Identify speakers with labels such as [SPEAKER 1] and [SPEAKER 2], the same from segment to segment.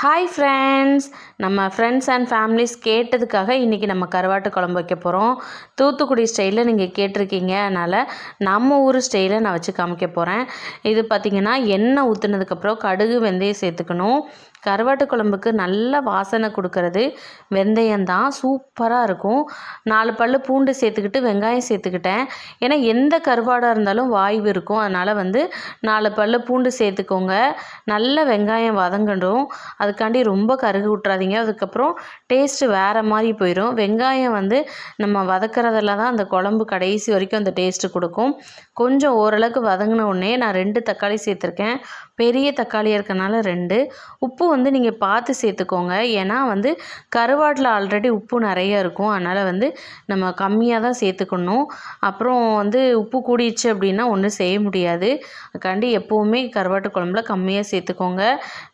[SPEAKER 1] Hi friends நம்ம friends and families கேட்டதுக்காக இன்றைக்கி நம்ம கருவாட்டு குழம்பு வைக்க போகிறோம் தூத்துக்குடி ஸ்டைலில் நீங்கள் கேட்டிருக்கீங்க. அதனால் நம்ம ஊர் ஸ்டைலில் நான் வச்சு காமிக்க போகிறேன் இது பார்த்திங்கன்னா எண்ணெய் ஊற்றுனதுக்கப்புறம் கடுகு வெந்தயம் சேர்த்துக்கணும். கருவாட்டு குழம்புக்கு நல்ல வாசனை கொடுக்கறது வெந்தயம்தான் சூப்பராக இருக்கும். நாலு பல் பூண்டு சேர்த்துக்கிட்டு வெங்காயம் சேர்த்துக்கிட்டேன். ஏன்னா எந்த கருவாடாக இருந்தாலும் வாய்வு இருக்கும். அதனால் வந்து நாலு பல் பூண்டு சேர்த்துக்கோங்க. நல்ல வெங்காயம் வதங்கணும் அதுக்காண்டி ரொம்ப கருகு விட்றாதீங்க அதுக்கப்புறம் டேஸ்ட்டு வேறு மாதிரி போயிடும் வெங்காயம் வந்து நம்ம வதக்கிறதுல தான் அந்த குழம்பு கடைசி வரைக்கும் அந்த டேஸ்ட்டு கொடுக்கும். கொஞ்சம் ஓரளவுக்கு வதங்கின உடனே நான் ரெண்டு தக்காளி சேர்த்துருக்கேன். பெரிய தக்காளியாக இருக்கனால ரெண்டு. உப்பு வந்து நீங்கள் பார்த்து சேர்த்துக்கோங்க. ஏன்னா வந்து கருவாட்டில் ஆல்ரெடி உப்பு நிறைய இருக்கும். அதனால் வந்து நம்ம கம்மியாக தான் சேர்த்துக்கணும். அப்புறம் வந்து உப்பு கூடிடுச்சு அப்படின்னா ஒன்றும் செய்ய முடியாது. அதுக்காண்டி எப்போவுமே கருவாட்டு குழம்புல கம்மியாக சேர்த்துக்கோங்க.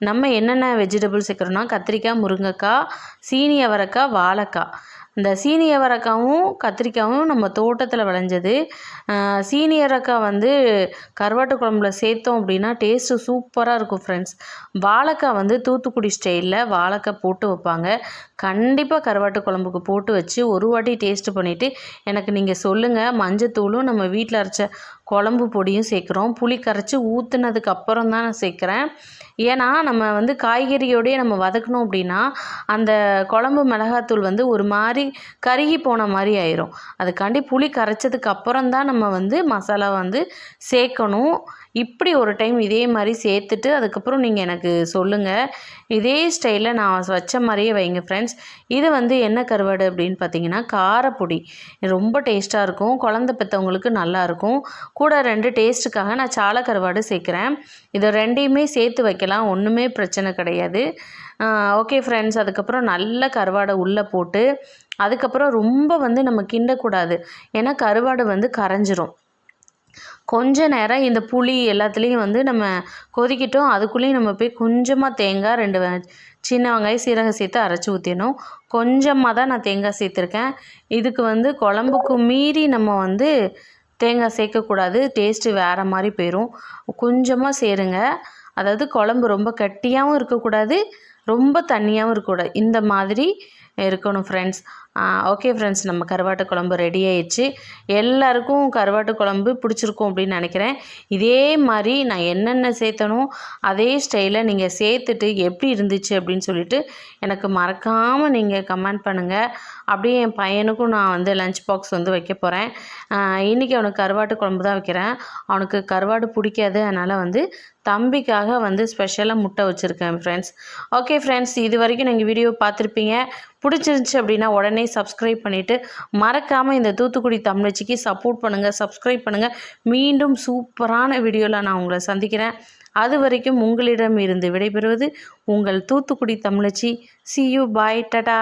[SPEAKER 1] நம்ம என்னென்ன வெஜிடபிள் சேர்க்குறோன்னா கத்திரிக்காய் முருங்கைக்காய் சீனி அவரைக்காய் வாழைக்காய். இந்த சீனி அவரைக்காவும் கத்திரிக்காயும் நம்ம தோட்டத்தில் விளைஞ்சது. சீனி அவரைக்காய் வந்து கருவாட்டு குழம்புல சேர்த்தோம் அப்படின்னா டேஸ்ட்டு சூப்பராக இருக்கும் ஃப்ரெண்ட்ஸ் வாழைக்காய் வந்து தூத்துக்குடி ஸ்டைலில் வாழைக்காய் போட்டு வைப்பாங்க. கண்டிப்பாக கருவாட்டு குழம்புக்கு போட்டு வச்சு ஒரு வாட்டி டேஸ்ட்டு பண்ணிவிட்டு எனக்கு நீங்கள் சொல்லுங்கள் மஞ்சத்தூளும் நம்ம வீட்டில் அரைச்ச குழம்பு பொடியும் சேர்க்குறோம். புளி கரைச்சி ஊற்றுனதுக்கு அப்புறம் தான் நான் சேர்க்குறேன். ஏன்னா நம்ம வந்து காய்கறியோடையே நம்ம வதக்கணும் அப்படின்னா அந்த குழம்பு மிளகாத்தூள் வந்து ஒரு மாதிரி கருகி போன மாதிரி ஆயிரும். அதுக்காண்டி புளி கரைச்சதுக்கு அப்புறம் தான் நம்ம வந்து மசாலா வந்து சேர்க்கணும். இப்படி ஒரு டைம் இதே மாதிரி சேர்த்துட்டு அதுக்கப்புறம் நீங்கள் எனக்கு சொல்லுங்கள் இதே ஸ்டைலில் நான் வச்ச மாதிரியே வைங்க ஃப்ரெண்ட்ஸ் இது வந்து என்ன கருவாடு அப்படின்னு பார்த்தீங்கன்னா காரப்பொடி. ரொம்ப டேஸ்ட்டாக இருக்கும். குழந்த பெற்றவங்களுக்கு நல்லாயிருக்கும் கூட ரெண்டு டேஸ்ட்டுக்காக நான் சால கருவாடு சேர்க்குறேன். இதை ரெண்டையுமே சேர்த்து வைக்கலாம். ஒன்றுமே பிரச்சனை கிடையாது. ஓகே ஃப்ரெண்ட்ஸ் அதுக்கப்புறம் நல்ல கருவாடை உள்ளே போட்டு அதுக்கப்புறம் ரொம்ப வந்து நம்ம கிண்டக்கூடாது. ஏன்னா கருவாடு வந்து கரைஞ்சிரும். கொஞ்ச நேரம் இந்த புளி எல்லாத்துலேயும் வந்து நம்ம கொதிக்கிட்டோம். அதுக்குள்ளேயும் நம்ம போய் கொஞ்சமாக தேங்காய் ரெண்டு சின்ன வெங்காயம் சீரகம் சேர்த்து அரைச்சி ஊற்றிடணும் கொஞ்சமாக தான் நான் தேங்காய் சேர்த்துருக்கேன். இதுக்கு வந்து குழம்புக்கு மீறி நம்ம வந்து தேங்காய் சேர்க்கக்கூடாது. டேஸ்ட்டு வேறு மாதிரி போயிடும் கொஞ்சமாக சேருங்க. அதாவது குழம்பு ரொம்ப கட்டியாகவும் இருக்கக்கூடாது. ரொம்ப தண்ணியாகவும் இருக்கக்கூடாது. இந்த மாதிரி இருக்கணும் ஃப்ரெண்ட்ஸ் ஓகே ஃப்ரெண்ட்ஸ் நம்ம கருவாட்டு குழம்பு ரெடி ஆயிடுச்சு. எல்லாருக்கும் கருவாட்டு குழம்பு பிடிச்சிருக்கும் அப்படின்னு நினைக்கிறேன். இதே மாதிரி நான் என்னென்ன சேர்த்தனோ அதே ஸ்டைலில் நீங்கள் சேர்த்துட்டு எப்படி இருந்துச்சு அப்படின்னு சொல்லிட்டு எனக்கு மறக்காமல் நீங்கள் கமெண்ட் பண்ணுங்கள் அப்படியே என் பையனுக்கும் நான் வந்து லஞ்ச் பாக்ஸ் வந்து வைக்க போகிறேன் இன்றைக்கி அவனுக்கு கருவாட்டு குழம்பு தான் வைக்கிறேன். அவனுக்கு கருவாடு பிடிக்காது. அதனால் வந்து தம்பிக்காக வந்து ஸ்பெஷலாக முட்டை வச்சுருக்கேன் ஃப்ரெண்ட்ஸ் ஓகே ஃப்ரெண்ட்ஸ் இது வரைக்கும் நீங்கள் வீடியோ பார்த்துருப்பீங்க. பிடிச்சிருந்துச்சி அப்படின்னா உடனே சப்ஸ்கிரைப் பண்ணிவிட்டு மறக்காமல் இந்த தூத்துக்குடி தமிழச்சிக்கு சப்போர்ட் பண்ணுங்கள் சப்ஸ்கிரைப் பண்ணுங்கள் மீண்டும் சூப்பரான வீடியோவில் நான் உங்களை சந்திக்கிறேன். அது வரைக்கும் உங்களிடம் இருந்து விடைபெறுவது உங்கள் Thoothukudi Tamizhachi. See you bye tata